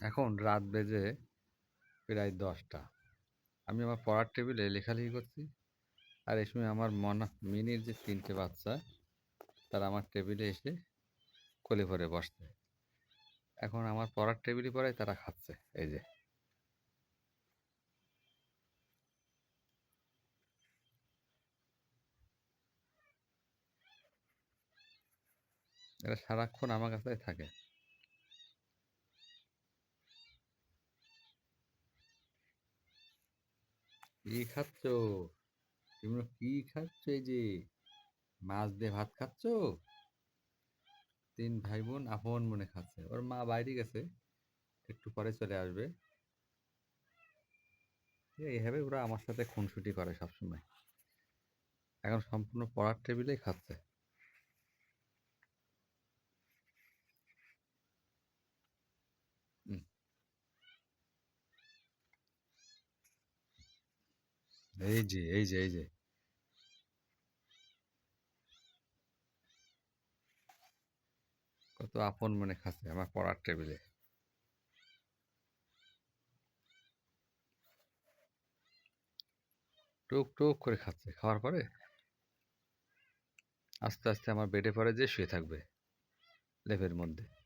এখন রাত বেজে প্রায় দশটা। আমি আমার পড়ার টেবিলে লেখালেখি করছি। আর এই সময় আমার মনা মিনির যে তিনটে বাচ্চা, তারা আমার টেবিলে এসে কোলে ভরে বসছে। এখন আমার পড়ার টেবিলে পড়ায় তারা খাচ্ছে, এই যে। এরা সারাক্ষণ আমার কাছেই থাকে। কি খাচ্ছ? তোমরা কি খাচ্ছ এই যে? মাছ দিয়ে ভাত খাচ্ছ? তিন ভাই বোন আপন মনে খাচ্ছে। ওর মা বাইরে গেছে। একটু পরে চলে আসবে। এইভাবে ওরা আমার সাথে খুনসুটি করে সবসময়। এখন সম্পূর্ণ পড়ার টেবিলেই খাচ্ছে। এই যে এই যে এই যে। কত আপন মনে খাচ্ছে আমার পড়ার টেবিলে। টুক টুক করে খাচ্ছে, খাওয়ার পরে আস্তে আস্তে আমার বেডে পরে যে শুয়ে থাকবে, লেপের মধ্যে।